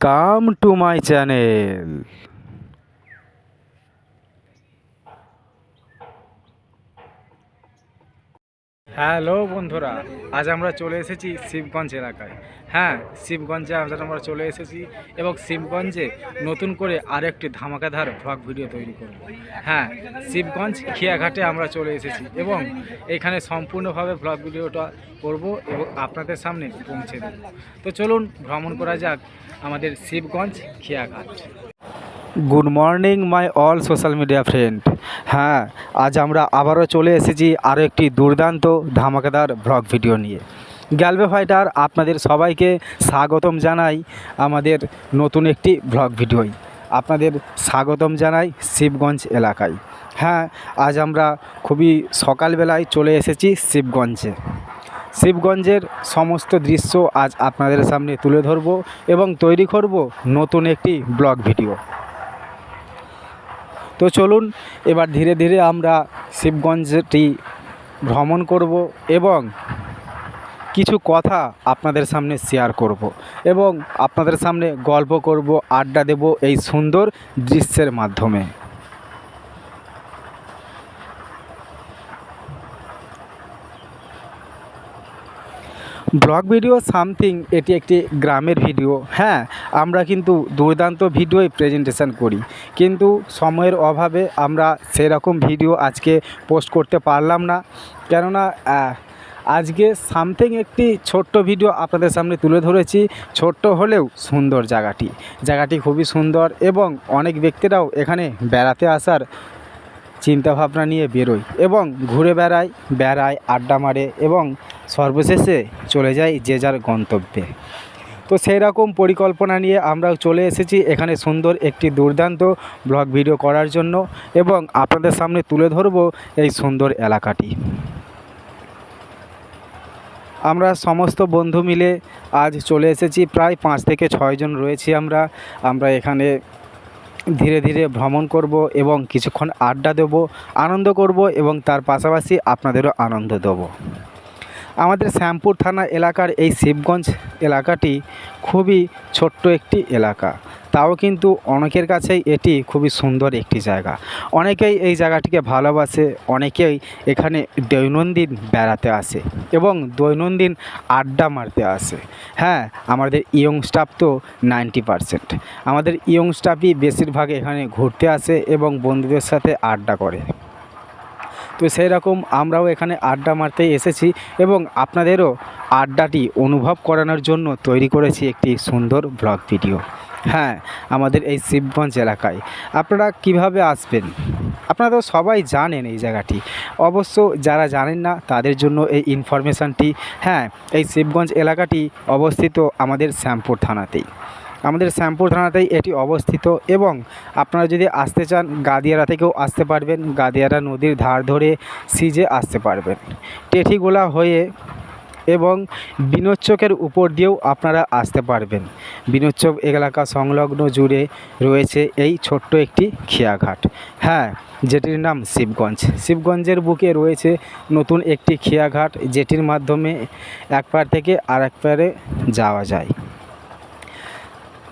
Welcome to my channel hello বন্ধুরা, আজ আমরা চলে এসেছি শিবগঞ্জ এলাকায়। হ্যাঁ শিবগঞ্জে আজ আমরা চলে এসেছি এবং শিবগঞ্জে নতুন করে আরেকটি ধামাকাধার ভ্লগ ভিডিও তৈরি করব। হ্যাঁ শিবগঞ্জ খিয়াঘাটে আমরা চলে এসেছি এবং এখানে সম্পূর্ণভাবে ভ্লগ ভিডিওটা করব এবং আপনাদের সামনে পৌঁছে দেব। তো চলুন, ভ্রমণ করা যাক আমাদের Shibganj Khiaghat. Good morning my all social media friend হ্যাঁ আজ আমরা আবারও চলে এসেছি আরও একটি দুর্দান্ত ধামাকাদার ব্লগ ভিডিও নিয়ে। গ্যালবে ফাইটার আপনাদের সবাইকে স্বাগতম জানাই আমাদের নতুন একটি ব্লগ ভিডিওয় আপনাদের স্বাগতম জানাই শিবগঞ্জ এলাকায়। হ্যাঁ আজ আমরা খুবই সকালবেলায় চলে এসেছি শিবগঞ্জে। শিবগঞ্জের সমস্ত দৃশ্য আজ আপনাদের সামনে তুলে ধরব এবং তৈরি করব নতুন একটি ব্লগ ভিডিও তো চলুন এবার ধীরে ধীরে আমরা শিবগঞ্জটি ভ্রমণ করব এবং কিছু কথা আপনাদের সামনে শেয়ার করব এবং আপনাদের সামনে গল্প করব, আড্ডা দেব এই সুন্দর দৃশ্যের মাধ্যমে। ব্লগ ভিডিও সামথিং, এটি একটি গ্রামের ভিডিও। হ্যাঁ আমরা কিন্তু দুর্দান্ত ভিডিওই প্রেজেন্টেশন করি। কিন্তু সময়ের অভাবে আমরা সেরকম ভিডিও আজকে পোস্ট করতে পারলাম না। কেননা আজকে সামথিং একটি ছোট্ট ভিডিও আপনাদের সামনে তুলে ধরেছি। ছোট্ট হলেও সুন্দর জায়গাটি। জায়গাটি খুবই সুন্দর এবং অনেক ব্যক্তিরাও এখানে বেড়াতে আসার চিন্তাভাবনা নিয়ে বেরোয় এবং ঘুরে বেড়ায় বেড়ায়, আড্ডা মারে এবং সর্বশেষে চলে যায় যে যার গন্তব্যে। তো সেই রকম পরিকল্পনা নিয়ে আমরাও চলে এসেছি এখানে সুন্দর একটি দুর্দান্ত ব্লগ ভিডিও করার জন্য এবং আপনাদের সামনে তুলে ধরব এই সুন্দর এলাকাটি। আমরা সমস্ত বন্ধু মিলে আজ চলে এসেছি, প্রায় পাঁচ থেকে ছয়জন রয়েছি আমরা। আমরা এখানে ধীরে ধীরে ভ্রমণ করব এবং কিছুক্ষণ আড্ডা দেব, আনন্দ করব এবং তার পাশাপাশি আপনাদেরও আনন্দ দেবো। আমাদের শ্যামপুর থানা এলাকার এই শিবগঞ্জ এলাকাটি খুবই ছোট্ট একটি এলাকা। তাও কিন্তু অনেকের কাছেই এটি খুবই সুন্দর একটি জায়গা। অনেকেই এই জায়গাটিকে ভালোবাসে, অনেকেই এখানে দৈনন্দিন বেড়াতে আসে এবং দৈনন্দিন আড্ডা মারতে আসে। হ্যাঁ আমাদের ইয়ং স্টাফ তো নাইনটি পারসেন্ট। আমাদের ইয়ং স্টাফই বেশিরভাগ এখানে ঘুরতে আসে এবং বন্ধুদের সাথে আড্ডা করে। তো সেই রকম আমরাও এখানে আড্ডা মারতে এসেছি এবং আপনাদেরও আড্ডাটি অনুভব করানোর জন্য তৈরি করেছি একটি সুন্দর ব্লগ ভিডিও। হ্যাঁ আমাদের এই শিবগঞ্জ এলাকায়। আপনারা কীভাবে আসবেন? আপনারা তো সবাই জানেন এই জায়গাটি। অবশ্য যারা জানেন না, তাদের জন্য এই ইনফরমেশানটি হ্যাঁ এই শিবগঞ্জ এলাকাটি অবস্থিত আমাদের শ্যামপুর থানাতেই। আমাদের শ্যামপুর থানাতেই এটি অবস্থিত এবং আপনারা যদি আসতে চান, গাদিয়ারা থেকেও আসতে পারবেন। গাদিয়ারা নদীর ধার ধরে সিজে আসতে পারবেন। টেঠিগোলা হয়ে এবং বিনোচ্চকের উপর দিয়েও আপনারা আসতে পারবেন। বিনোচ্চক এলাকা সংলগ্ন জুড়ে রয়েছে এই ছোট্ট একটি খেয়াঘাট। হ্যাঁ যেটির নাম শিবগঞ্জ। শিবগঞ্জের বুকে রয়েছে নতুন একটি খেয়াঘাট, যেটির মাধ্যমে এক পার থেকে আর এক পারে যাওয়া যায়।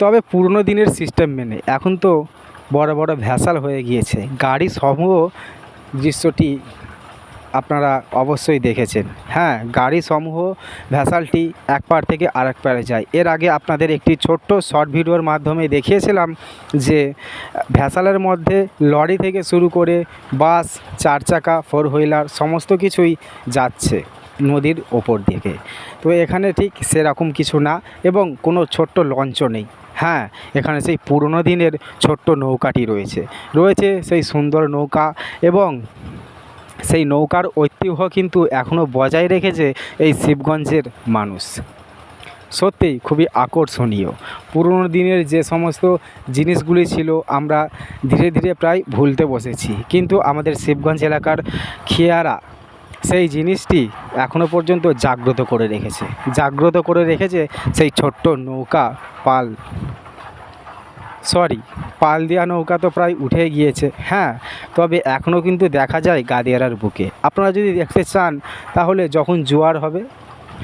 তবে পুরনো দিনের সিস্টেম মেনে। এখন তো বড় বড় ভ্যাসাল হয়ে গিয়েছে। গাড়ি সমূহ দৃশ্যটি আপনারা অবশ্যই দেখেছেন। হ্যাঁ গাড়ি সমূহ ভ্যাসালটি এক পার থেকে আরেক পারে যায়। এর আগে আপনাদের একটি ছোট্ট শর্ট ভিডিওর মাধ্যমে দেখিয়েছিলাম যে ভ্যাসালের মধ্যে লরি থেকে শুরু করে বাস চার চাকা ফোর হুইলার সমস্ত কিছুই যাচ্ছে নদীর ওপর দিকে। তো এখানে ঠিক সেরকম কিছু না এবং কোনো ছোট্ট লঞ্চও নেই। হ্যাঁ এখানে সেই পুরনো দিনের ছোট্ট নৌকাটি রয়েছে। রয়েছে সেই সুন্দর নৌকা এবং সেই নৌকার ঐতিহ্য কিন্তু এখনও বজায় রেখেছে এই শিবগঞ্জের মানুষ। সত্যিই খুবই আকর্ষণীয়। পুরনো দিনের যে সমস্ত জিনিসগুলি ছিল আমরা ধীরে ধীরে প্রায় ভুলতে বসেছি। কিন্তু আমাদের শিবগঞ্জ এলাকার খেয়ারা সেই জিনিসটি এখনও পর্যন্ত জাগ্রত করে রেখেছে। জাগ্রত করে রেখেছে সেই ছোট্ট নৌকা, পাল। সরি পাল দেওয়া নৌকা তো প্রায় উঠে গিয়েছে। হ্যাঁ তবে এখনও কিন্তু দেখা যায় গাদিয়ারার বুকে। আপনারা যদি দেখতে চান, তাহলে যখন জোয়ার হবে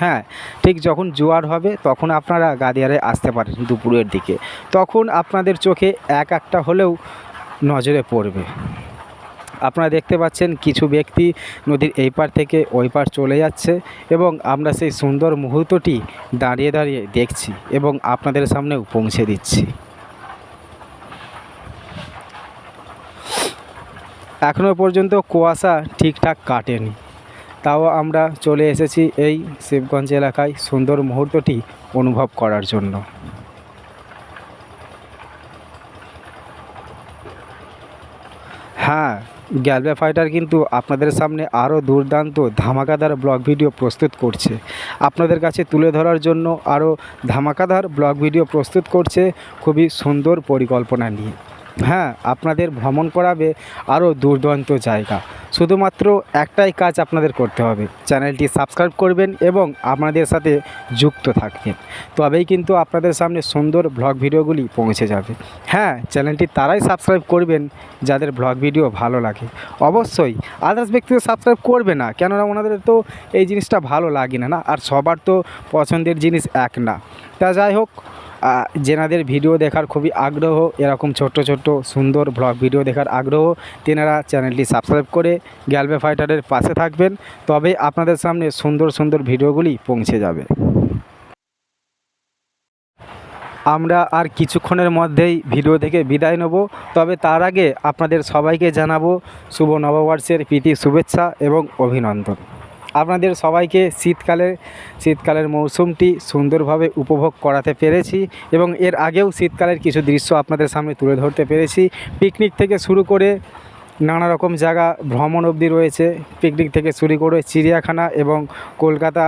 হ্যাঁ ঠিক যখন জোয়ার হবে, তখন আপনারা গাদিয়ারে আসতে পারেন দুপুরের দিকে। তখন আপনাদের চোখে এক একটা হলেও নজরে পড়বে। আপনারা দেখতে পাচ্ছেন কিছু ব্যক্তি নদীর এই পার থেকে ওই পার চলে যাচ্ছে এবং আমরা সেই সুন্দর মুহূর্তটি দাঁড়িয়ে দাঁড়িয়ে দেখছি এবং আপনাদের সামনেও পৌঁছে দিচ্ছি। এখনও পর্যন্ত কুয়াশা ঠিকঠাক কাটেনি। তাও আমরা চলে এসেছি এই শিবগঞ্জ এলাকায় সুন্দর মুহূর্তটি অনুভব করার জন্য। গ্যালবে ফাইটার কিন্তু আপনাদের সামনে আরও দুর্দান্ত ধামাকাদার ব্লগ ভিডিও প্রস্তুত করছে। আপনাদের কাছে তুলে ধরার জন্য আরও ধামাকাদার ব্লগ ভিডিও প্রস্তুত করছে খুবই সুন্দর পরিকল্পনা নিয়ে। হ্যাঁ আপনাদের ভ্রমণ করাবে আরও দুর্দান্ত জায়গা। শুধুমাত্র একটাই কাজ আপনাদের করতে হবে। চ্যানেলটি সাবস্ক্রাইব করবেন এবং আপনাদের সাথে যুক্ত থাকবেন। তবেই কিন্তু আপনাদের সামনে সুন্দর ব্লগ ভিডিওগুলি পৌঁছে যাবে। হ্যাঁ চ্যানেলটি তারাই সাবস্ক্রাইব করবেন যাদের ব্লগ ভিডিও ভালো লাগে। অবশ্যই আদার্স ব্যক্তি তো সাবস্ক্রাইব করবে না। কেননা ওনাদের তো এই জিনিসটা ভালো লাগে না না? আর সবার তো পছন্দের জিনিস এক না। তা যাই হোক যেনাদের ভিডিও দেখার খুবই আগ্রহ, এরকম ছোট্ট ছোট্ট সুন্দর ব্লগ ভিডিও দেখার আগ্রহ, তেনারা চ্যানেলটি সাবস্ক্রাইব করে গ্যালবে ফাইটারের পাশে থাকবেন। তবে আপনাদের সামনে সুন্দর সুন্দর ভিডিওগুলি পৌঁছে যাবে। আমরা আর কিছুক্ষণের মধ্যেই ভিডিও থেকে বিদায় নেব। তবে তার আগে আপনাদের সবাইকে জানাব শুভ নববর্ষের প্রীতি, শুভেচ্ছা এবং অভিনন্দন। আপনাদের সবাইকে শীতকালের শীতকালের মৌসুমটি সুন্দরভাবে উপভোগ করাতে পেরেছি এবং এর আগেও শীতকালের কিছু দৃশ্য আপনাদের সামনে তুলে ধরতে পেরেছি। পিকনিক থেকে শুরু করে নানা রকম জায়গা ভ্রমণ অবধি রয়েছে। পিকনিক থেকে শুরু করে চিড়িয়াখানা এবং কলকাতা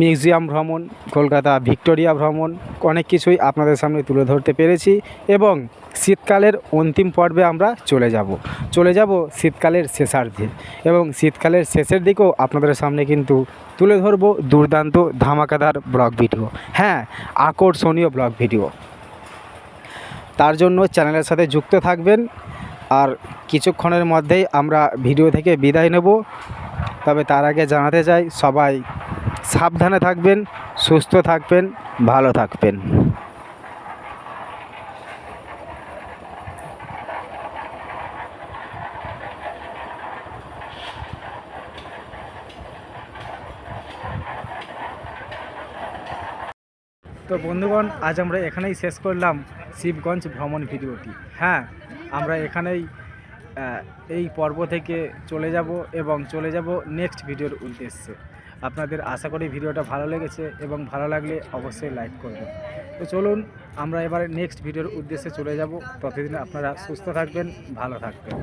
মিউজিয়াম ভ্রমণ, কলকাতা ভিক্টোরিয়া ভ্রমণ, অনেক কিছুই আপনাদের সামনে তুলে ধরতে পেরেছি এবং শীতকালের অন্তিম পর্বে আমরা চলে যাব। চলে যাব শীতকালের শেষার্ধে এবং শীতকালের শেষের দিকেও আপনাদের সামনে কিন্তু তুলে ধরবো দুর্দান্ত ধামাকাদার ব্লগ ভিডিও। হ্যাঁ আকর্ষণীয় ব্লগ ভিডিও। তার জন্য চ্যানেলের সাথে যুক্ত থাকবেন আর কিছুক্ষণের মধ্যেই আমরা ভিডিও থেকে বিদায় নেব। তবে তার আগে জানাতে চাই সবাই সাবধানে থাকবেন, সুস্থ থাকবেন, ভালো থাকবেন। তো বন্ধুগণ, আজ আমরা এখানেই শেষ করলাম শিবগঞ্জ ভ্রমণ ভিডিওটি। হ্যাঁ আমরা এখানেই এই পর্ব থেকে চলে যাব এবং চলে যাব নেক্সট ভিডিওর উদ্দেশ্যে। আপনাদের আশা করি ভিডিওটা ভালো লেগেছে এবং ভালো লাগলে অবশ্যই লাইক করবেন। তো চলুন, আমরা এবার নেক্সট ভিডিওর উদ্দেশ্যে চলে যাব। ততদিন আপনারা সুস্থ থাকবেন, ভালো থাকবেন।